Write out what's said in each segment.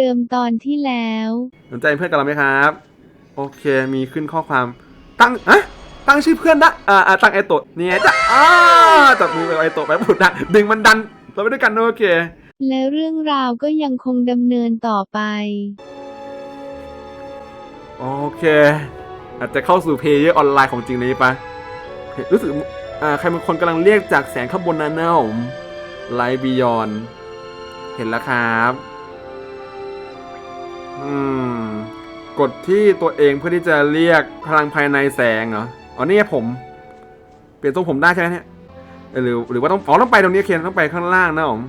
ความเดิมตอนที่แล้วสนใจเพื่อนกับเราไหมครับ โอเคมีขึ้นข้อความตั้งอะตั้งชื่อเพื่อนได้อ่าอ่าตั้งไอโตะเนี่ยจ้ะอ้าจับมือไปไอโตะไปพูดนะดึงมันดันเราไปด้วยกันนะโอเค และเรื่องราวก็ยังคงดำเนินต่อไป โอเค อาจจะเข้าสู่เพลเยอร์ออนไลน์ของจริงเลยปะรู้สึกอ่าใครบางคนกำลังเรียกจากแสงข้างบนนั้นนะผมไลบิยอนเห็นแล้วครับ อืม กดที่ตัวเองเพื่อที่จะเรียกพลังภายในแสงเหรอ อ๋อนี่ผม เปลี่ยนทรงผมได้ใช่ไหมเนี่ย หรือหรือว่าต้องอ๋อต้องไปตรงนี้เคนต้องไปข้างล่างนะผม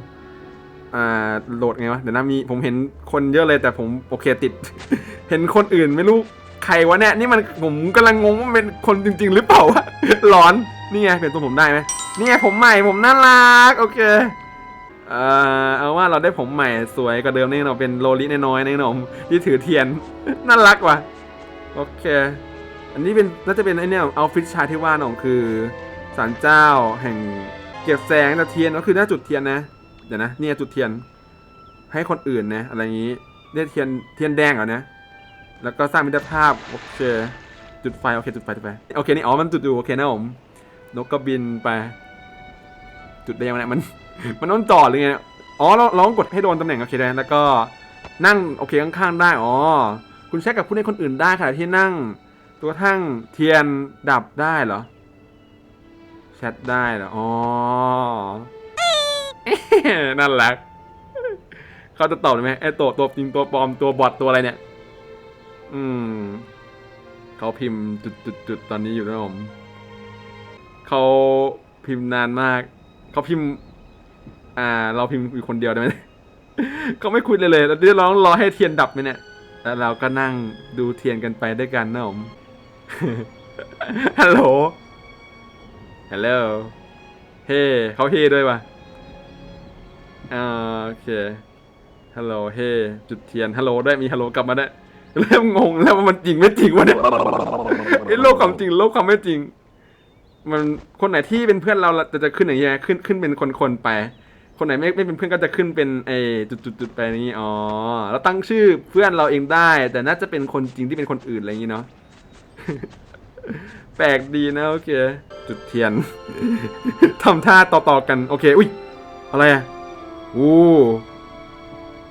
อ่าโหลดไงวะ เดี๋ยวนะมีผมเห็นคนเยอะเลยแต่ผมโอเคติด เห็นคนอื่นไม่รู้ใครวะเนี่ยนี่มันผมกำลังงงว่าเป็นคนจริง ๆ หรือเปล่าวะหลอน นี่ไงเปลี่ยนตัวผมได้ไหมนี่ไงผมใหม่ผมน่ารักโอเค อ่อเอาว่าเราได้ผมใหม่สวยกว่าเดิมนี่เนาะเป็นโลลิน้อยๆนี่เนาะที่ถือเทียน น่ารักว่ะโอเค อันนี้เป็นน่าจะเป็นไอเนี่ยเอาฟิตชาที่ว่าเนาะคือศาลเจ้าแห่งเก็บแสงแต่เทียนก็คือหน้าจุดเทียนนะเดี๋ยวนะเนี่ยจุดเทียนให้คนอื่นนะอะไรอย่างนี้เรียเทียนเทียนแดงเหรอนี่ยแล้วก็สร้างมิตรภาพโอเคจุดไฟโอเคจุดไฟจุดไฟโอเคนี่อ๋อมันจุดอยู่โอเคนะผมนกก็บินไป จุดได้ยังไงมัน มันต้องจอดหรือไงอ๋อเราเราต้องกดให้โดนตำแหน่งโอเคเลยแล้วก็นั่งโอเคข้างๆได้อ๋อคุณแชทกับผู้เล่นคนอื่นได้ค่ะที่นั่ง ตัวทั่งเทียนดับได้เหรอแชทได้เหรออ๋อนั่นแหละเขาจะตอบไหมไอ้ตัวตัวจริงตัวปลอมตัวบอทตัวอะไรเนี่ย อืมเขาพิมพ์จุดจุดจุดตอนนี้อยู่นะผมเขาพิมพ์นานมากเขาพิมพ์ อ่า เราพิมพ์อยู่คนเดียวได้ไหมเขาไม่คุยเลยเลยเดี๋ยวเราต้องรอให้เทียนดับไหมเนี่ยแล้วเราก็นั่งดูเทียนกันไปด้วยกันนะผมฮัลโหลฮัลโหลเฮ้เขาเฮ้ด้วยว่ะอ่าโอเคฮัลโหลเฮ้จุดเทียนฮัลโหลได้มีฮัลโหลกลับมาได้วยเริ่มงงแล้วว่ามันจริงไม่จริงวะเนี่ยไอ้โลกความจริงโลกความไม่จริง มันคนไหนที่เป็นเพื่อนเราจะจะขึ้นอย่างเงี้ยขึ้นขึ้นเป็นคนๆไป คนไหนไม่ไม่เป็นเพื่อนก็จะขึ้นเป็นไอ้จุดจุดจุดไปอย่างงี้อ๋อเราตั้งชื่อเพื่อนเราเองได้ แต่น่าจะเป็นคนจริงที่เป็นคนอื่นอะไรอย่างงี้เนาะแปลกดีนะโอเค จุดเทียนทำท่าต่อๆกันโอเคอุ้ยอะไรอะอู้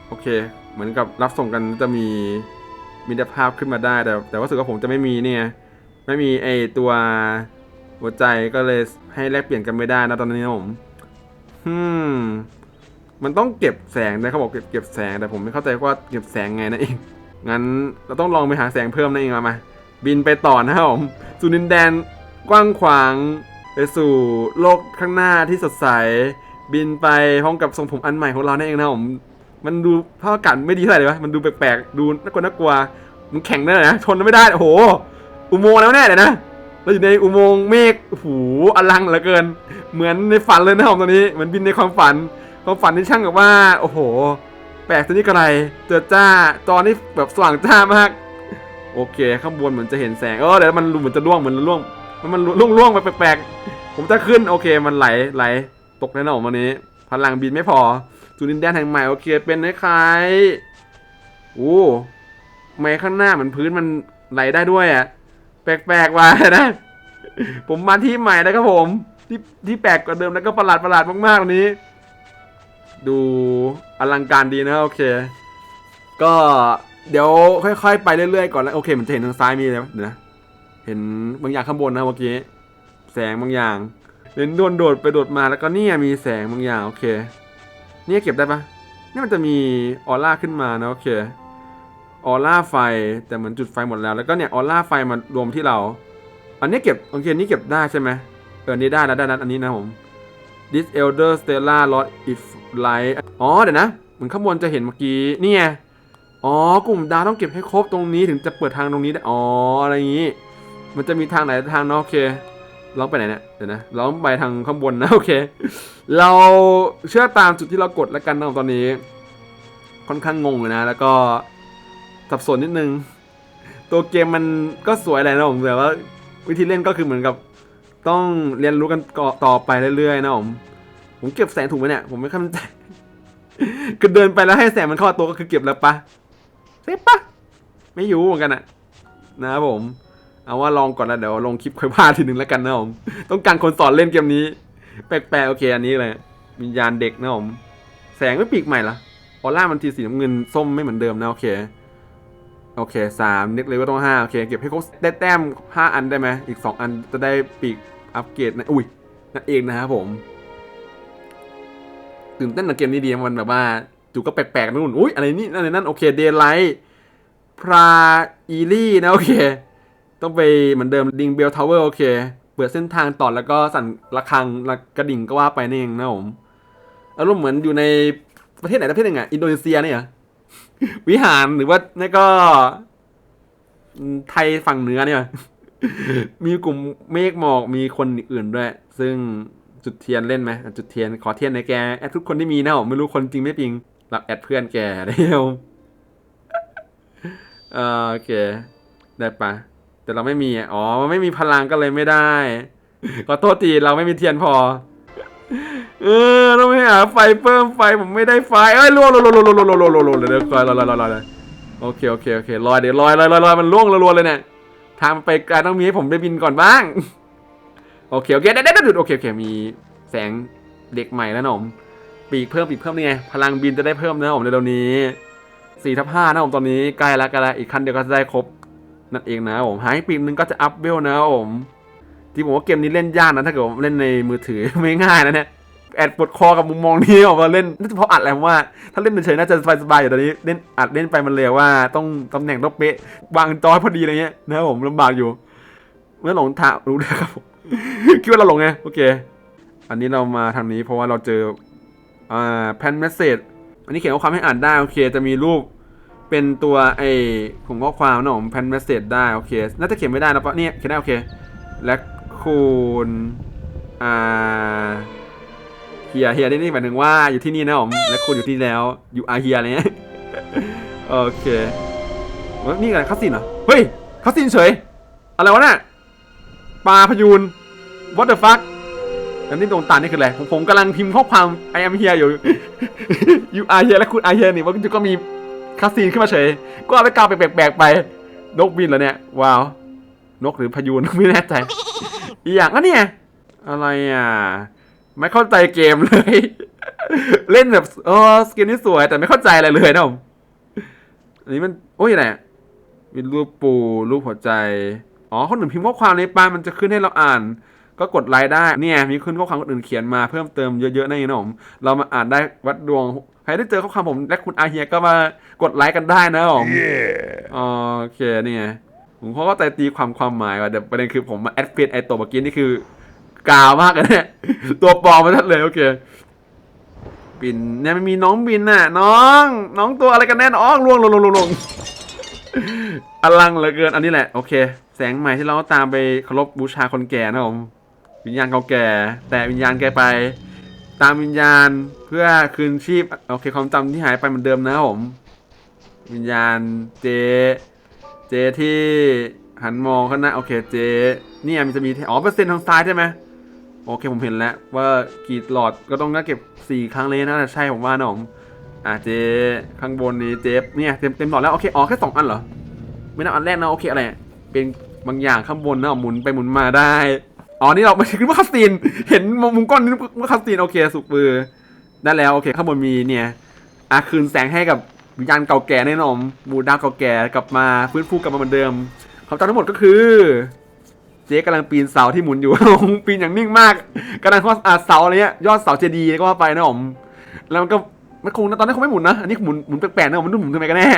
โอเค เหมือนกับรับส่งกันจะมีมิตรภาพขึ้นมาได้แต่ แต่ว่าสึกว่าผมจะไม่มีเนี่ยไม่มีไอตัวหัวใจก็เลยให้แลกเปลี่ยนกันไม่ได้นะตอนนี้นะผม ฮึมมันต้องเก็บแสงนะเขาบอกเก็บเก็บแสงแต่ผมไม่เข้าใจว่าเก็บแสงไงนะเองงั้นเราต้องลองไปหาแสงเพิ่มนะเองมามาบินไปต่อนะครับผมสู่ดินแดนกว้างขวางไปสู่โลกข้างหน้าที่สดใส บินไปพร้อมกับทรงผมอันใหม่ของเรานั่นเองนะผมมันดูภาพอากาศไม่ดีเท่าไหร่เลยวะมันดูแปลกๆดูน่ากลัวน่ากลัวมันแข็งได้เลยนะชนไม่ได้โอ้โหอุโมงค์แล้วแน่เลยนะ เราอยู่ในอุโมงค์เมฆโอ้โหอลังเหลือเกิน เหมือนในฝันเลยนะครับผมตอนนี้ เหมือนบินในความฝัน ความฝันที่ช่างกับว่า โอ้โห แปลกตัวนี้กระไรเจอจ้าจอนี่แบบสว่างจ้ามาก โอเค ข้างบนเหมือนจะเห็นแสง เออเดี๋ยวมันเหมือนจะล่วงเหมือนล่วง มันมันล่วงล่วงไปแปลกๆ ผมจะขึ้น โอเค มันไหลไหล ตกแน่นอนวันนี้ พลังบินไม่พอสู่ดินแดนแห่งใหม่โอเค เป็นคล้ายๆโอ้ไม่ข้างหน้าเหมือนพื้นมันไหลได้ด้วยอะ ปลกๆว่ะนะ ผมมาที่ใหม่แล้วครับผม ที่ที่แปลกกว่าเดิมแล้วก็ประหลาดประหลาดมากๆนนี้ ดูอลังการดีนะโอเค ก็เดี๋ยวค่อย ๆ ไปเรื่อยๆก่อนแล้วโอเคมันจะเห็นทางซ้ายมีอะไรไหมเดี๋ยวนะเห็นบางอย่างข้างบนนะเมื่อกี้แสงบางอย่างเห็นโดนโดดไปโดดมาแล้วก็เนี่ยมีแสงบางอย่างโอเค เนี่ยเก็บได้ปะนี่มันจะมีออร่าขึ้นมานะโอเค ออร่าไฟ แต่เหมือนจุดไฟหมดแล้ว แล้วก็เนี่ยออร่าไฟมารวมที่เรา อันนี้เก็บโอเคอันนี้เก็บได้ใช่ไหมเออนี้ได้แล้วได้แล้วอันนี้นะผม this elder stella lost its light อ๋อเดี๋ยวนะเหมือนข้างบนจะเห็นเมื่อกี้นี่ไงอ๋อกลุ่มดาวต้องเก็บให้ครบตรงนี้ถึงจะเปิดทางตรงนี้ได้อ๋ออะไรอย่างนี้ มันจะมีทางไหนทางเนาะโอเคลองไปไหนเนี่ยเดี๋ยวนะลองไปทางข้างบนนะโอเค เราเชื่อตามจุดที่เรากดแล้วกันนะตอนนี้ ค่อนข้างงงเลยนะแล้วก็ สับสนนิดนึง ตัวเกมมันก็สวยแหละนะผมแต่ว่า วิธีเล่นก็คือเหมือนกับ ต้องเรียนรู้กันต่อต่อไปเรื่อยๆนะผมผมเก็บแสงถูกไหมเนี่ยผมไม่เข้าใจคือเดินไปแล้วให้แสงมันเข้าตัวก็คือเก็บแล้วปะเซฟปะไม่อยู่เหมือนกันอะนะครับผม เอาว่าลองก่อนแล้วเดี๋ยวลงคลิปค่อยพาทีหนึ่งแล้วกันนะผมต้องการคนสอนเล่นเกมนี้ แปลกๆโอเคอันนี้เลยวิญญาณเด็กนะผมแสงไม่ปีกใหม่ละออร่ามันทีสีน้ำเงินส้มไม่เหมือนเดิมนะโอเค โอเคสามเน็กเลยก็ต้องห้าโอเค เก็บให้ครบได้แต้มห้าอันได้ไหมอีกสองอันจะได้ปีกอัปเกรดนะอุ้ยนั่นเองนะครับผมตื่นเต้นกับเกมนี้ดีมันแบบว่าจู่ก็แปลกๆนู่นอุ้ยอะไรนี่นั่นนั่นโอเคเดย์ไลท์พราอีลี่นะโอเค ต้องไปเหมือนเดิมดิงเบลทาวเวอร์โอเคเปิดเส้นทางต่อแล้วก็สั่นระฆังระกระดิ่งก็ว่าไปนี่เองนะผมอารมณ์เหมือนอยู่ในประเทศไหนประเทศหนึ่งอะอินโดนีเซียเนี่ยหรอ วิหารหรือว่านี่ก็ ไทยฝั่งเหนือเนี่ย มีกลุ่มเมฆหมอกมีคนอื่นด้วย ซึ่งจุดเทียนเล่นไหมจุดเทียนขอเทียนในแกแอดทุกคนที่มีนะผมไม่รู้คนจริงไม่จริงรับแอดเพื่อนแกเร็วโอเค ได้ปะแต่เราไม่มีอ๋อไม่มีพลังก็เลยไม่ได้ขอโทษทีเราไม่มีเทียนพอ เออต้องไปหาไฟเพิ่มไฟผมไม่ได้ไฟเอ้ยล่วงล่วงล่วงล่วงล่วงล่วงล่วงล่วงล่วงเดี๋ยวคอยลอยลอยลอยลอยโอเคโอเคโอเคลอยเดี๋ยวลอยลอยลอยลอยมันล่วงรัวๆเลยเนี่ยทางไปไกลต้องมีให้ผมได้บินก่อนบ้าง โอเคโอเคได้ได้ได้โอเคโอเคมีแสงเด็กใหม่แล้วนะผมปีกเพิ่มปีกเพิ่มนี่ไงพลังบินจะได้เพิ่มนะผมในเร็วนี้สี่ทับห้านะผมตอนนี้ใกล้ล้วใกล้ล้วอีกคันเดียวก็จะได้ครบนั่นเองนะผมหายปีกหนึงก็จะอัพเวลนะผมที่ผมว่าเกมนี้เล่นยากนะถ้าเกิดเล่นในมือถือไม่ง่ายนะเนี่ย แอดปวดคอกับมุมมองนี้ออกมาเล่นน่าจะเพราะอัดแหละผมว่า ถ้าเล่นเฉยๆน่าจะสบายๆอยู่ตอนนี้เล่นอัดเล่นไปมันเลยว่าต้องตำแหน่งต้องเป๊ะวางจอยพอดีอะไรเงี้ยนะครับผมลำบากอยู่เมื่อหลงทางรู้เลยครับผมคิดว่าเราหลงไงโอเค อันนี้เรามาทางนี้เพราะว่าเราเจออ่าแพนเมสเซจอันนี้เขียนข้อความให้อ่านได้โอเค จะมีรูปเป็นตัวไอ้ของข้อความนะผมแพนเมสเซจได้โอเค น่าจะเขียนไม่ได้นะปะเนี่ยเขียนได้โอเค และคูณอ่า เฮียเฮียนี่หมายถึงว่าอยู่ที่นี่นะผมและคุณอยู่ที่แล้วอยู่อาเฮียอะไรเงี้ยโอเคนี่อะไรคัสซินเหรอเฮ้ยคัสซินเฉยอะไรวะเนี่ยปลาพยูน what the fuck แล้วนี่ตรงตานี่คืออะไรผมผมกำลังพิมพ์ข้อความ I am here อยู่อยู่อาเฮียและคุณอาเฮียนี่ว่าก็มีคัสซินขึ้นมาเฉย ก็เอาไปกาวไปแปลกๆไป นกบินแล้วเนี่ย ว้าว นกหรือพยูนไม่แน่ใจ อีกอย่างก็เนี่ย อะไรอะ ไม่เข้าใจเกมเลย เล่นแบบเออสกินนี่สวยแต่ไม่เข้าใจอะไรเลยนะผมอันนี้มันโอ้ยอะไรอะมีรูปปูรูปหัวใจ อ๋อคนอื่นพิมพ์ข้อความในปามันจะขึ้นให้เราอ่าน ก็กดไลค์ได้เนี่ยมีขึ้นข้อความคนอื่นเขียนมาเพิ่มเติมเยอะๆนั่นเองนะผมเรามาอ่านได้วัดดวงใครได้เจอข้อความผมและคุณอาเฮียก็มากดไลค์กันได้นะผมโอเคนี่ไงผมเขาก็ใจตีความความหมายว่าแต่ประเด็นคือผมมาแอดเฟซไอตัวเมื่อกี้นี่คือ กาวมากเลยเนี่ยตัวปลอมมาทัดเลยโอเคบินเนี่ยไมันมีน้องบินน่ะ น้อง น้องตัวอะไรกันแน่น้องล่วงลงลงลงลงอลังเหลือเกินอันนี้แหละโอเค แสงใหม่ที่เราตามไปเคารพบูชาคนแก่นะผมวิญญาณเขาแก่ แต่วิญญาณแกไป ตามวิญญาณเพื่อคืนชีพโอเคความจำที่หายไปเหมือนเดิมนะผม วิญญาณเจ เจที่หันมองเขาหน้าโอเคเจเนี่ยมันจะมีอ๋อเปอร์เซ็นต์ทางซ้ายใช่ไหม อเคผมเห็นแล้วว่ากี่หลอดก็ต้องน่าเก็บสี่ครั้งเลยนะใช่ผมว่านะผมอะเจข้างบนนี้เจฟเนี่ยเต็มเต็มหลอดแล้วโอเคอ๋อแค่สองอันเหรอไม่นับอันแรกนะโอเคอะไรเป็นบางอย่างข้างบนนะหมุนไปหมุนมาได้อ๋อนี่เราไม่คิดว่าคาสตินเห็นมุมก้อนนี้ว่าคาสตินโอเคสุกปือได้แล้วโอเคข้างบนมีเนี่ยอะคืนแสงให้กับวิญญาณเก่าแก่แน่นอนหมูดาเก่าแก่กลับมาฟื้นฟูกลับมาเหมือนเดิมคำตอบทั้งหมดก็คือ จ๊กำลังปีนเสาที่หมุนอยู่ ปีนอย่างนิ่งมากกำลังข้ออ่าเสาอะไรเงี้ยยอดเสาเจดีย์ก็ว่าไปนะผมแล้วมันก็มันคงตอนนั้นคงไม่หมุนนะอันนี้หมุนหมุนแปลกๆนะผมมันหมุนทำไมกันแน่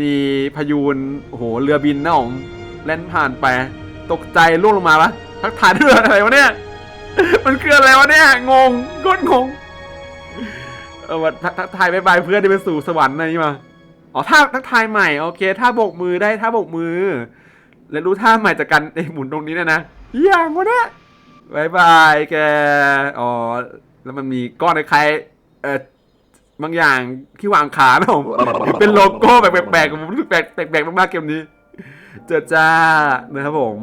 มีพายุนโอ้โหเรือบินนะผมแล่นผ่านไป ตกใจล่วงลงมาปะทักทายด้วยอะไรวะเนี่ยมันคืออะไรวะเนี่ยงงก้นงงเออว่าทักทักทายบายบายเพื่อนที่ไปสู่สวรรค์อะไรนี่มาอ๋อท่าทักทายใหม่โอเคท่าโบกมือได้ท่าโบกมือ แล้วรู้ท่าใหม่จากการไอหมุนตรงนี้นะนะอย่างวะเนี่ยบายบายแก อ๋อ แล้วมันมีก้อนคล้ายเออบางอย่างที่วางขานะผมเป็นโลโก้แบบแปลกๆผมรู้สึกแปลกแปลกๆมากๆเกมนี้ เจอจ้านะครับผม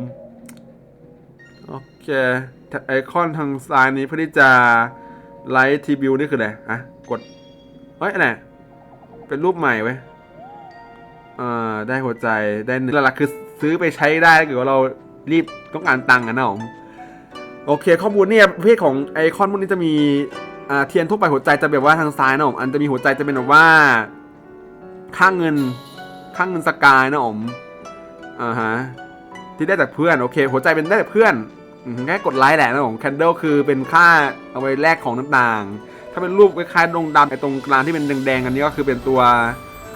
โอเค ไอคอนทางซ้ายนี้เพื่อที่จะไลท์ทีบิวนี่คืออะไรอะกดเอ้ยอะไรเป็นรูปใหม่เว้ยอ่าได้หัวใจได้หนึ่งหลักคือ ซื้อไปใช้ได้ถ้าเกิดว่าเรารีบต้องการตังค์อะนะผมโอเค ข้อมูลเนี่ยประเภทของไอคอนพวกนี้จะมีเทียนทั่วไปหัวใจจะแบบว่าทางซ้ายนะผมอันจะมีหัวใจจะเป็นแบบว่าค่างเงินค่างเงินสกายนะผมอ่าฮะที่ได้จากเพื่อนโอเค หัวใจเป็นได้จากเพื่อนแค่กดไลค์แหละนะผมแคนเดลคือเป็นค่าเอาไว้แลกของต่างๆถ้าเป็นรูปคล้ายๆดงดำไอ้ตรงกลางที่เป็นแดงๆอันนี้ก็คือเป็นตัว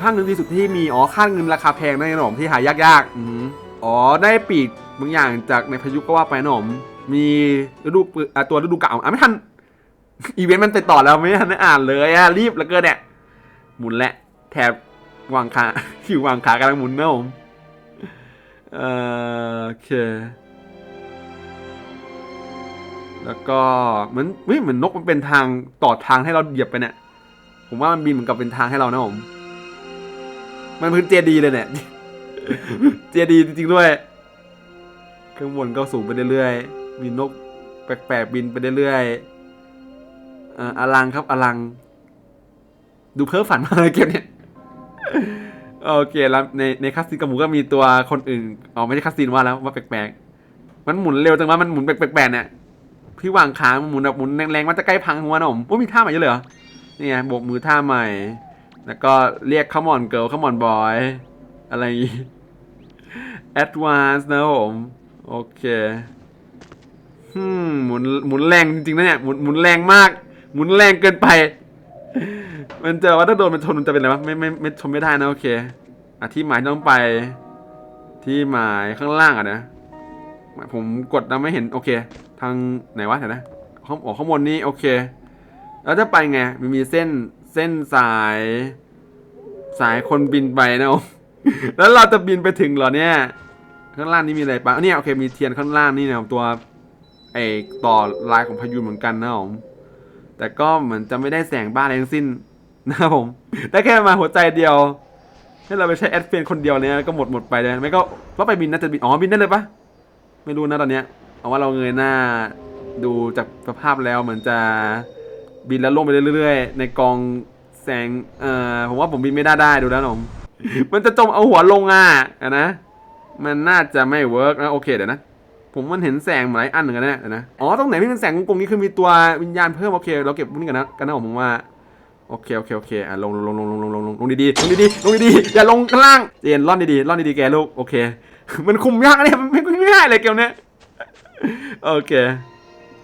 ค่างินที่สุดที่มี อ๋อค่าเงินราคาแพงนั่นเองนมที่หายากๆอือหืออ๋อ ได้ปีกบางอย่างจากในพายุก็ว่าไปนะผมมีฤดูปือะตัวฤดูเก่าอะไม่ทัน อีเวนต์มันติดต่อแล้วไม่ทันได้อ่านเลยอะรีบเหลือเกินเนี่ย หมุนแหละแถบวางขาอยู่วางขากำลังหมุนนะผมเออโอเค แล้วก็เหมือนเฮ้ยเหมือนนกมันเป็นทางต่อทางให้เราเหยียบไปเนี่ย ผมว่ามันบินเหมือนกับเป็นทางให้เรานะผม มันคือเจดีเลยเนี่ย เจดีจริงๆด้วย ข้างบนก็สูงไปเรื่อยๆ มีนกแปลกๆบินไปเรื่อยๆอ่ออลังครับอลัง ดูเพ้อฝันมากเลยเกมเนี่ยโอเคแล้วในในคัสซีนกับหมูก็มีตัวคนอื่นอ๋อไม่ใช่คัสซีนว่าแล้วว่าแปลกๆ มันหมุนเร็วจังว่ามันหมุนแปลกๆเนี่ยพี่วางค้างหมุนแบบหมุนแรงๆมันจะใกล้พังหัวนะผมว่ามีท่าใหม่เยอะเลยเหรอนี่ไงโบกมือท่าใหม่ แล้วก็เรียก come on girl come on boy อะไรอย่างงี้ advance นะผม โอเคฮึมหมุนหมุนแรงจริงๆนะเนี่ยหมุนหมุนแรงมาก หมุนแรงเกินไป มันจะว่าถ้าโดนมันชนมันจะเป็นอะไรวะไม่ไม่ไม่ชนไม่ได้นะโอเคอะที่หมายต้องไป ที่หมายข้างล่างอะนะผมกดแล้วไม่เห็นโอเค ทางไหนวะเดี๋ยวนะข้างอ๋อข้างบนนี้โอเค แล้วจะไปไงมันมีเส้น เส้นสาย สายคนบินไปนะแล้วเราจะบินไปถึงเหรอเนี่ย ข้างล่างนี่มีอะไรปะเนี่ยโอเคมีเทียนข้างล่างนี่นะตัวไอต่อลายของพายุเหมือนกันนะผมแต่ก็เหมือนจะไม่ได้แสงบ้านอะไรทั้งสิ้นนะครับผมได้แค่มาหัวใจเดียวให้เราไปใช้แอดเฟนคนเดียวเนี่ยก็หมดหมดไปเลยไม่ก็ว่าไปบินน่าจะบินอ๋อบินได้เลยปะไม่รู้นะตอนเนี้ยเอาว่าเราเงยหน้าดูจากสภาพแล้วเหมือนจะ บินแล้วลงไปเรื่อยๆ ในกองแสงเอ่อผมว่าผมบินไม่ได้ได้ดูแล้วผมมันจะจมเอาหัวลงอะนะ มันน่าจะไม่เวิร์กนะโอเคเดี๋ยวนะผมมันเห็นแสงหลายอันเหมือนกันนะเดี๋ยวนะอ๋อตรงไหนที่เป็นแสงกลมๆนี้คือมีตัววิญญาณเพิ่มโอเคเราเก็บพวกนี้กันนะกันนะผมว่าโอเคโอเคโอเคอะลงลงลงลงลงลงลงลงดีๆลงดีๆลงดีๆอย่าลงข้างล่างเจนล่อนดีๆล่อนดีๆแกลูกโอเค มันคุมยากเนี่ยมันไม่ไม่ง่ายเลยเกมเนี้ยโอเค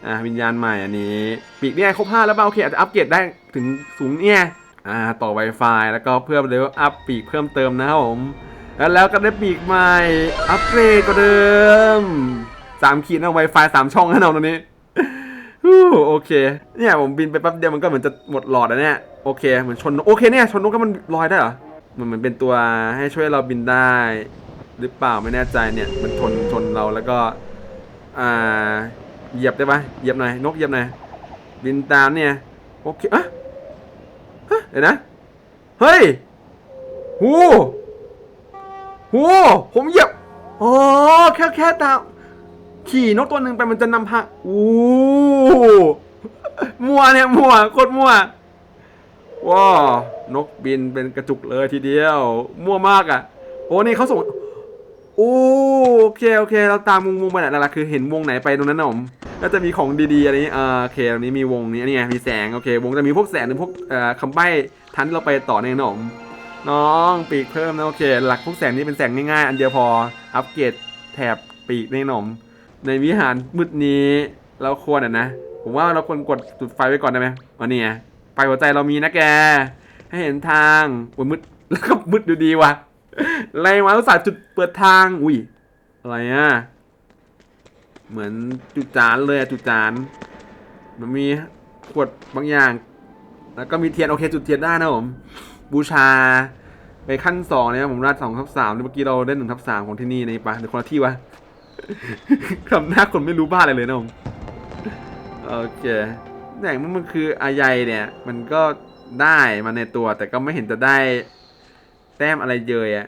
อะวิญญาณใหม่อันนี้ปีกเนี่ยครบห้าแล้วเปล่าโอเคอาจจะอัปเกรดได้ถึงสูงเนี่ยอ่าต่อ Wi-Fi แล้วก็เพื่อเลเวลอัพปีกเพิ่มเติมนะครับผมแล้วแล้วก็ได้ปีกใหม่อัปเกรดกว่าเดิมสามขีดนะ Wi-Fi สามช่องนะน้องตรงนี้โอเค เนี่ยผมบินไปแป๊บเดียวมันก็เหมือนจะหมดหลอดแล้วเนี่ยโอเคเหมือนชนโอเคเนี่ยชนนกก็มันลอยได้เหรอมันเหมือนเป็นตัวให้ช่วยเราบินได้ หรือเปล่าไม่แน่ใจเนี่ย มันชนชนเราแล้วก็ อ่า เหยียบได้ปะเหยียบหน่อยนกเหยียบหน่อยบินตามเนี่ยโอเคอะเดี๋ยวนะเฮ้ยหูหูผมเหยียบอ๋อแค่แค่ตามขี่นกตัวหนึ่งไปมันจะนำพาอู้มัวเนี่ยมัวโคตรมัวว้านกบินเป็นกระจุกเลยทีเดียว มั่วมากอะ โอ้นี่เขาส่งโอ้โอเคโอเค เราตามวงวงไปไหนแล้วล่ะคือเห็นวงไหนไปตรงนั้นนะผม ก็จะมีของดีๆอะไรนี้อ่าโอเคตรงนี้มีวงนี้นี่ไงมีแสงโอเค วงจะมีพวกแสงหรือพวกเอ่อคำใบ้ทันที่เราไปต่อในนมน้องปีกเพิ่มนะโอเค หลักพวกแสงนี้เป็นแสงง่ายๆ อันเดียวพออัปเกรดแถบปีกในหนม ในวิหารมืดนี้เราควรอะนะผมว่าเราควรกดจุดไฟไว้ก่อนได้ไหมวันนี้ไฟหัวใจเรามีนะแก ให้เห็นทางโอ้ยมืดแล้วก็มืดดูดีว่ะอะไรมาอุตส่าห์จุดเปิดทางอุ้ยอะไรอะ เหมือนจุดจานเลยจุดจานมันมีขวดบางอย่าง แล้วก็มีเทียนโอเคจุดเทียนได้นะผม บูชา ไปขั้นสองเนี่ยผมราดสองทับสามเมื่อกี้เราได้หนึ่งทับสามของที่นี่ในปะหรือคนละที่วะทำหน้าคนไม่รู้บ้าอะไรเลยนะผมโอเคแต่มันมันคืออายัยเนี่ย มันก็ได้มาในตัว แต่ก็ไม่เห็นจะได้ แต้มอะไรเยยอะ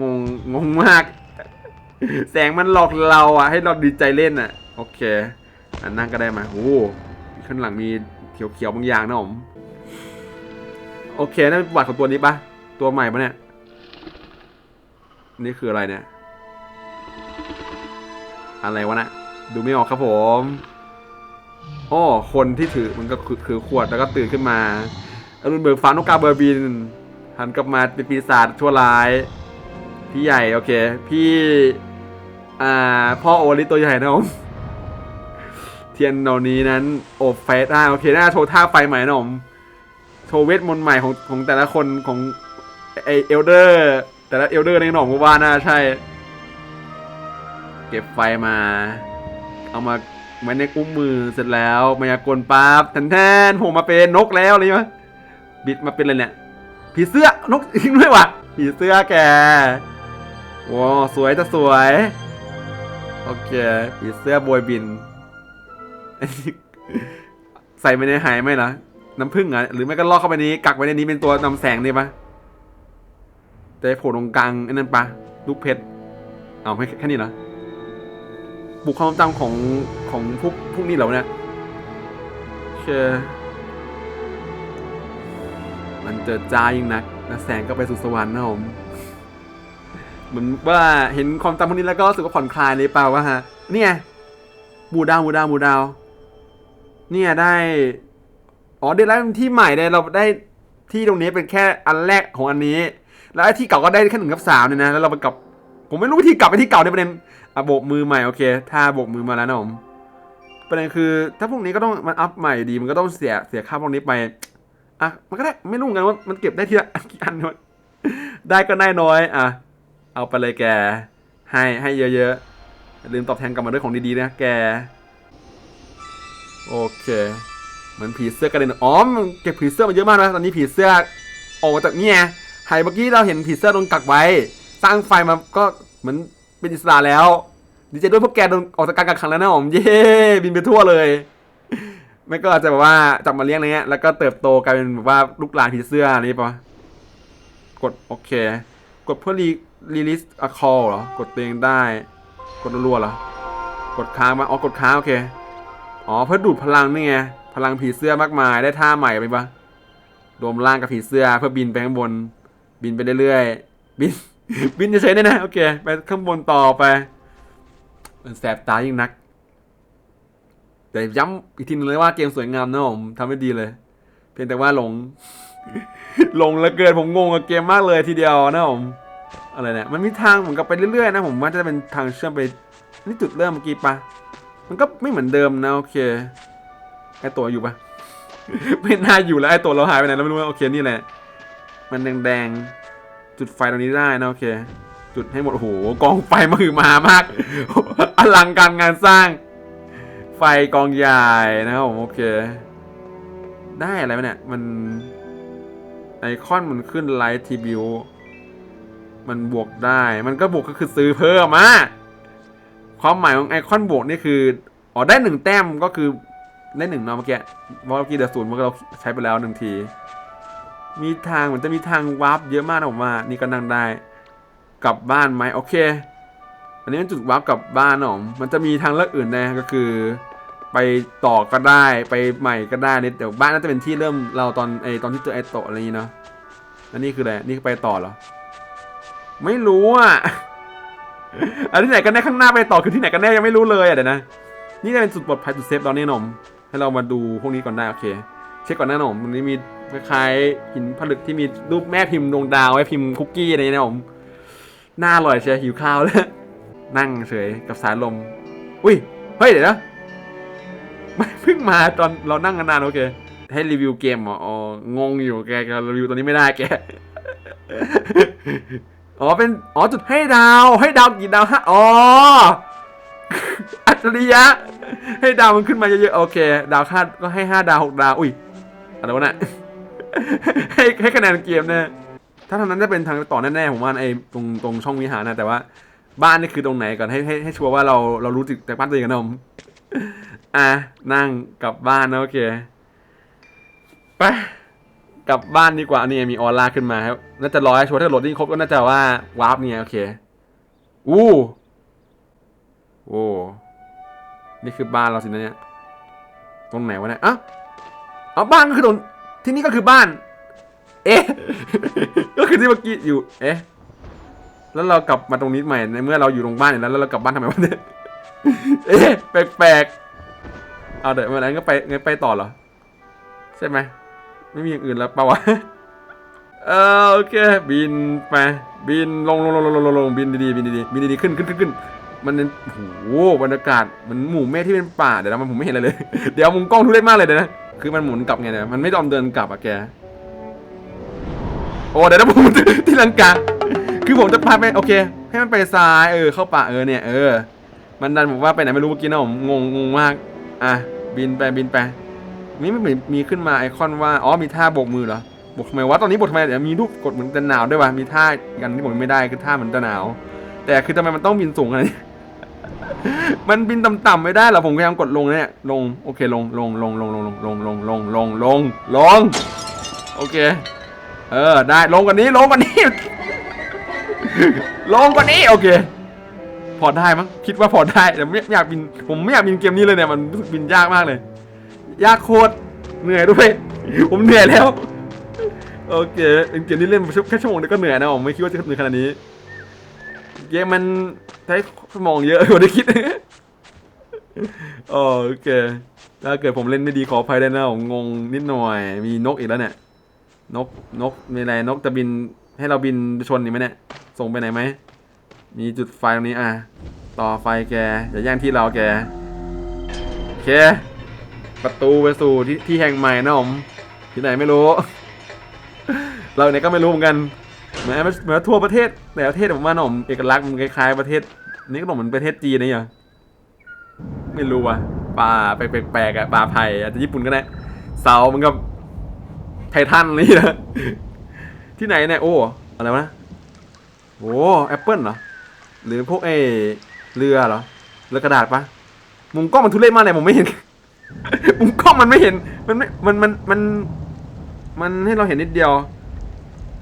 งงงงมาก แสงมันหลอกเราอะให้เราดีใจเล่นอะโอเค อันนั่งก็ได้มาโอ้ข้างหลังมีเขียวๆบางอย่างนะผม โอเคนั่นเป็นประวัติของตัวนี้ปะตัวใหม่ปะเนี่ย นี่คืออะไรเนี่ย อะไรวะนะดูไม่ออกครับผมอ้อคนที่ถือมันก็คือคือขวดแล้วก็ตื่นขึ้นมาอรุณเบิกฟ้านกกาเบอร์บินหันกลับมาเป็นปีศาจชั่วร้าย พี่ใหญ่ โอเค พี่ อ่า พ่อโอริตัวใหญ่นะผมเทียนเหล่านี้นั้นโอบไฟได้าโอเคน่าโชว์ท่าไฟใหม่นะผมโชว์เวทมนต์ใหม่ของของแต่ละคนของไอเอลเดอร์ แต่ละเอลเดอร์ในหนองว่าน่าใช่ เก็บไฟมา เอามาไว้ในกุ้มมือเสร็จแล้วมายากลปั๊บแทนแทนผมมาเป็นนกแล้วอะไรวะบิดมาเป็นอะไรเนี่ยผีเสื้อนกจริงด้วยวะผีเสื้อแกว้าสวยจะสวย โอเคผีเสื้อโบยบิน ใส่ไปในหายไหมล่ะ น้ำผึ้งอะหรือไม่ก็ลอกเข้าไปนี้ กักไว้ในนี้เป็นตัวนำแสงดีปะแต่โผล่ตรงกลางไอ้นั่นปะลูกเพชรเอาไม่แค่นี้เหรอบุคความจำของของพวกพวกนี้เหรอเนี่ยเชมันเจอจ้ายิ่งนักและแสงก็ไปสู่สวรรค์นะผม เหมือนว่าเห็นความจำพวกนี้แล้วก็รู้สึกว่าผ่อนคลายเลยเปล่าวะฮะ เนี่ยหมูดาวหมูดาวหมูดาว เนี่ยได้ อ๋อได้แล้วที่ใหม่ได้เราได้ที่ตรงนี้เป็นแค่อันแรกของอันนี้ แล้วไอ้ที่เก่าก็ได้แค่หนึ่งกับสามเนี่ยนะ แล้วเราไปกลับ ผมไม่รู้วิธีกลับไปที่เก่าในประเด็นอะโบกมือใหม่โอเค ถ้าโบกมือมาแล้วนะผม ประเด็นคือ ถ้าพวกนี้ก็ต้องมันอัพใหม่ดี มันก็ต้องเสียเสียค่าพวกนี้ไป อะ มันก็ได้ ไม่รู้เหมือนกันว่ามันเก็บได้ทีละกี่อันนี่ยได้ก็ได้น้อย อะ เอาไปเลยแก ให้ให้เยอะๆลืมตอบแทนกลับมาด้วยของดีๆนะแก โอเค เหมือนผีเสื้อกระเด็นอ๋อมเก็บผีเสื้อมาเยอะมากนะตอนนี้ผีเสื้อออกมาจากเนี่ยไฮเมื่อกี้เราเห็นผีเสื้อโดนกักไว้ สร้างไฟมาก็เหมือนเป็นอิสระแล้วดีใจด้วยพวกแกโดนออกจากการกักขังแล้วนะผมเย้บินไปทั่วเลยไม่ก็อาจจะแบบว่าจับมาเลี้ยงอะไรเงี้ยแล้วก็เติบโตกลายเป็นแบบว่าลูกหลานผีเสื้ออะไรปะกดโอเค กดเพื่อรี รีลิสอะคอลเหรอ กดเตัวเองได้ กดรัวๆเหรอ กดค้างมา อ๋อ กดค้างโอเค อ๋อ เพื่อดูดพลังนี่ไง พลังผีเสื้อมากมาย ได้ท่าใหม่ไปปะรวมร่างกับผีเสื้อเพื่อบินไปข้างบน บินไปเรื่อยๆ บิน บินเฉยๆเนี่ยนะ โอเค ไปข้างบนต่อไปมันแสบตายิ่งนัก แต่ย้ำอีกทีนึงเลยว่าเกมสวยงามนะผมทำให้ดีเลย เพียงแต่ว่าหลง หลงแล้วเกินผมงงกับเกมมากเลยทีเดียวนะผม อะไรเนี่ยมันมีทางเหมือนกับไปเรื่อยๆนะผมว่าจะเป็นทางเชื่อมไปนี่จุดเริ่มเมื่อกี้ปะมันก็ไม่เหมือนเดิมนะโอเคไอตัวอยู่ปะไม่น่าอยู่แล้วไอตัวเราหายไปไหนเราไม่รู้ว่าโอเคนี่แหละ มันแดงๆจุดไฟตรงนี้ได้นะโอเค จุดให้หมดโอ้โหกองไฟมาคือมามากอลังการงานสร้าง ไฟกองใหญ่นะครับผมโอเค ได้อะไรไหมเนี่ยมันไอคอนมันขึ้นไลท์ทีบิว มันบวกได้ มันก็บวกก็คือซื้อเพิ่มมาความหมายของไอคอนบวกนี่คือ อ๋อได้หนึ่งแต้มก็คือได้หนึ่งเนาะเมื่อกี้เพราะเมื่อกี้เดือศูนย์เมื่อกี้เราใช้ไปแล้วหนึ่งที มีทางเหมือนจะมีทางวาร์ปเยอะมากนะผมว่านี่ก็นั่งได้ กลับบ้านไหมโอเค อันนี้เป็นจุดวาร์ปกลับบ้านนะมมันจะมีทางเลือกอื่นนะก็คือ ไปต่อก็ได้ไปใหม่ก็ได้เนี่ยเดี๋ยวบ้านน่าจะเป็นที่เริ่มเราตอนไอตอนที่เจอไอโตะอะไรอย่างนี้เนาะอันนี้คืออะไรนี่ไปต่อเหรอ ไม่รู้อะอันที่ไหนกันแน่ข้างหน้าไปต่อคือที่ไหนกันแน่ยังไม่รู้เลยอะเดี๋ยวนะ นี่จะเป็นจุดปลอดภัยจุดเซฟเราเนี่ยหนมให้เรามาดูพวกนี้ก่อนได้โอเค เช็คก่อนนะหนมมันนี้มีคล้ายหินผลึกที่มีรูปแม่พิมพ์ดวงดาวไว้พิมพ์คุกกี้อะไรเนี่ยหนมน่าอร่อยเชียหิวข้าวแล้วนั่งเฉยกับสายลม อุ้ย เฮ้ยเดี๋ยวนะไม่เพิ่งมาตอนเรานั่งกันนานโอเค ให้รีวิวเกมเหรออ๋องงอยู่แกแกรีวิวตัวนี้ไม่ได้แก อ๋อเป็นอ๋อจุดให้ดาวให้ดาวกี่ดาวฮะอ๋ออัจฉริยะ ให้ดาวมันขึ้นมาเยอะๆโอเค ดาวคาดก็ให้ห้าดาวหกดาวอุ้ยอะไรวะเนี่ยให้ให้คะแนนเกมเนี่ยถ้าทางนั้นจะเป็นทางต่อแน่ๆผมว่าไอ้ตรงตรงช่องวิหารนะแต่ว่าบ้านนี่คือตรงไหนก่อนให้ให้ให้ชัวร์ว่าเราเรารู้จึกจากบ้านตัวเองกันนะผมอะนั่งกลับบ้านนะโอเค ไป กลับบ้านดีกว่านี่มีออร่าขึ้นมาครับ น่าจะรอให้ชัวร์ถ้าโหลดดิ้งครบก็น่าจะว่าวาร์ปเนี่ยโอเค อู้โอ้นี่คือบ้านเราสินะเนี่ย ตรงไหนวะเนี่ยอ้าเอาบ้านก็คือตรงที่นี่ก็คือบ้าน เอ๊ะ ก็คือที่เมื่อกี้อยู่ เอ๊ะ แล้วเรากลับมาตรงนี้ใหม่ในเมื่อเราอยู่โรงพยาบาลอยู่แล้วแล้วเรากลับบ้านทำไมวะเนี่ย เอ๊ะ แปลกๆ เอาเดี๋ยววันนั้นก็ไปงั้นไปต่อเหรอ ใช่ไหม ไม่มีอย่างอื่นแล้วเปล่าวะเออโอเค บินไปบินลงลงลงลงลงลงบินดีๆบินดีๆบินดีๆขึ้นขึ้นขึ้นขึ้นมันเป็นโอ้โหบรรยากาศเหมันหมู่เมฆที่เป็นป่าเดี๋ยวนะมันผมไม่เห็นอะไรเลย เดี๋ยวมุมกล้องทุเรศมากเลยเดี๋ยวนะคือมันหมุนกลับไงเนี่ยมันไม่ยอมเดินกลับอะแกโอ้เดี๋ยวนะผมที่ลังกาคือผมจะพาไปโอเค ให้มันไปซ้ายเออเข้าป่าเออเนี่ยเออมันดันบอกว่าไปไหนไม่รู้เมื่อกี้นะผมงงงงมากอะบินไปบินไป นี่ไม่เหมือนมีขึ้นมาไอคอนว่า อ๋อ มีท่าโบกมือเหรอ โบกทำไมวะ ตอนนี้โบกทำไมเดี๋ยวมีรูปกดเหมือนจะหนาวด้วยวะ มีท่ากันที่ผมไม่ได้คือท่าเหมือนจะหนาว แต่คือทำไมมันต้องบินสูงขนาดนี้มันบินต่ำๆไม่ได้เหรอ ผมพยายามกดลงเนี่ย ลง โอเคลงลง ลง ลง ลง ลง ลง ลง ลง ลง ลง ลง โอเค เออ ได้ ลงกว่านี้ ลงกว่านี้ ลงกว่านี้ โอเค พอได้มั้ง คิดว่าพอได้ แต่ไม่อยากบิน ผมไม่อยากบินเกมนี้เลยเนี่ย มันรู้สึกบินยากมากเลย ยากโคตรเหนื่อยด้วย ผมเหนื่อยแล้ว โอเคเกมนี้เล่นแค่ชั่วโมงเดียวก็เหนื่อยนะผมไม่คิดว่าจะเหนื่อยขนาดนี้ เกมมันใช้สมองเยอะกว่าที่คิดโอเค ถ้าเกิดผมเล่นไม่ดีขออภัยได้วยนะผมงงนิดหน่อย มีนกอีกแล้วเนี่ย นก นก มีอะไร นกจะบินให้เราบินชนอีกไหมเนี่ย ส่งไปไหนไหม มีจุดไฟตรงนี้อะ ต่อไฟแก อย่าแย่งที่เราแก โอเค ประตูไปสู่ที่ที่แห่งใหม่นะผมที่ไหนไม่รู้ เราเนี่ยก็ไม่รู้เหมือนกันเหมือนเหมือนทั่วประเทศแต่ประเทศผมว่าหนมเอกลักษณ์มันคล้ายๆประเทศ นี่ก็บอกเหมือนประเทศจีนนะอย่างไม่รู้ว่ะป่าแปลกๆอะป่าไผ่อาจจะญี่ปุ่นก็ได้เสามันกับไททันนี่นะที่ไหนเนี่ยโอ้อะไรวะโอ้แอปเปิลเหรอหรือพวกเอเรือเหรอเรือกระดาษปะมุมกล้องมันทุเรศมากเลยผมไม่เห็น มุมกล้องมันไม่เห็น มันไม่ มัน มัน มัน มันให้เราเห็นนิดเดียว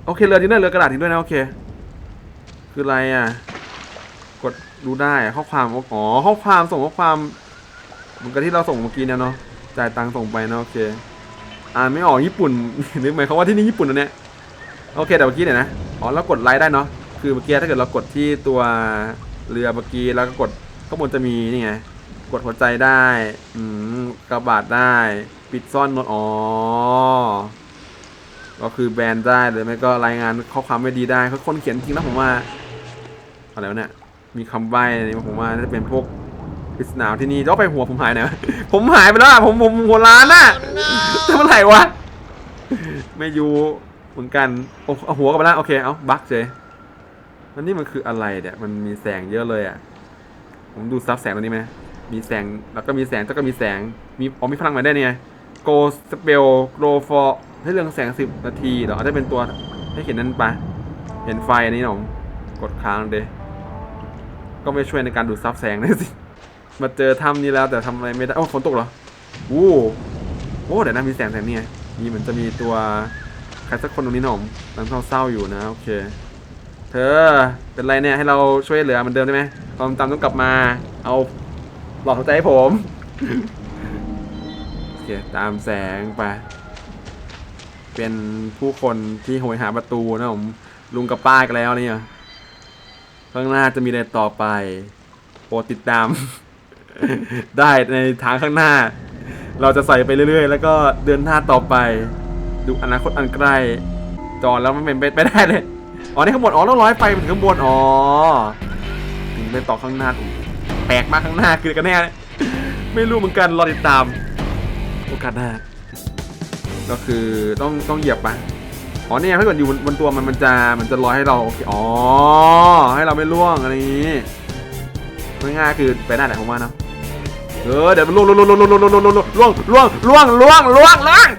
โอเคเรือจริงด้วยเรือกระดาษจริงด้วยนะโอเค คืออะไรอะ กดดูได้ข้อความ อ๋อ ข้อความส่งข้อความเหมือนกับที่เราส่งเมื่อกี้เนี่ยเนาะ จ่ายตังค์ส่งไปนะโอเค อ่านไม่ออกญี่ปุ่นหรือหมายความว่าที่นี่ญี่ปุ่นนะเนี่ยโอเคแต่เมื่อกี้เนี่ยนะ อ๋อแล้วกดไลค์ได้เนาะ คือเมื่อกี้ถ้าเกิดเรากดที่ตัวเรือเมื่อกี้แล้วก็กดข้างบนจะมีนี่ไง กดหัวใจได้ อืมกระบาดได้ ปิดซ่อนโน้ตอ๋อ ก็คือแบนได้หรือไม่ก็รายงานข้อความไม่ดีได้เขาคนเขียนจริงนะผมว่าอะไรวะเนี่ย มีคำใบ้อะไรนี่ผมว่าน่าจะเป็นพวกปริศนาที่นี่จะไปหัวผมหายไหนวะผมหายไปแล้วผมผมหัวล้านน่ะจะเมื่อไหร่วะ ไม่อยู่เหมือนกันโอ้เอาหัวกลับมาแล้วโอเค เอาบั๊กเจอันนี้มันคืออะไรเนี่ย มันมีแสงเยอะเลยอะ ผมดูซับแสงตัวนี้ไหม มีแสง แล้วก็มีแสงแล้วก็มีแสง มีอ๋อมีพลังมาได้เนี่ย go spell grow for ให้เรื่องแสงสิบนาทีเหรออาจจะเป็นตัวให้เห็นนั่นปะเห็นไฟอันนี้หนองกดค้างเดก็ไม่ช่วยในการดูดซับแสงนะสิ มาเจอถ้ำนี้แล้วแต่ทำอะไรไม่ได้โอ้ฝนตกเหรอวู้โอ้เดี๋ยวนะมีแสงแสงเนี่ไงมีเหมือนจะมีตัวใครสักคนตรงนี้หนอมกำลังเศร้าๆอยู่นะโอเค เธอเป็นไรเนี่ยให้เราช่วยเหลือเหมือนเดิมได้ไหมความจำต้องกลับมาเอา หลอดหัวใจให้ผม โอเคตามแสงไป เป็นผู้คนที่โหยหาประตูนะผม ลุงกับป้ากันแล้วเนี่ยข้างหน้าจะมีอะไรต่อไปโปรดติดตาม ได้ในทางข้างหน้า เราจะใส่ไปเรื่อยๆ แล้วก็เดินหน้าต่อไป ดูอนาคตอันใกล้ จอดแล้วมันเป็นไปไม่ได้เลย อ๋อ นี่ข้างบน อ๋อแล้วร้อยไฟมันถึงข้างบน อ๋อ ถึงไปต่อข้างหน้าอุ๊ยแปลกมากข้างหน้าคือกันแน่เลยไม่รู้เหมือนกัน รอติดตาม โอกาสหน้า ก็คือต้องต้องเหยียบปะอ๋อเนี่ยถ้าเกิดอยู่บนบนตัวมันมันจะมันจะลอยให้เรา อ๋อ ให้เราไม่ล่วงอะไรอย่างนี้ง่ายๆคือไปได้แหละผมว่านะเออเดี๋ยวมันล่วงล่วงล่วงล่วงล่วงล่วงล่วงล่วงล่วงล่วงล่วงล่วง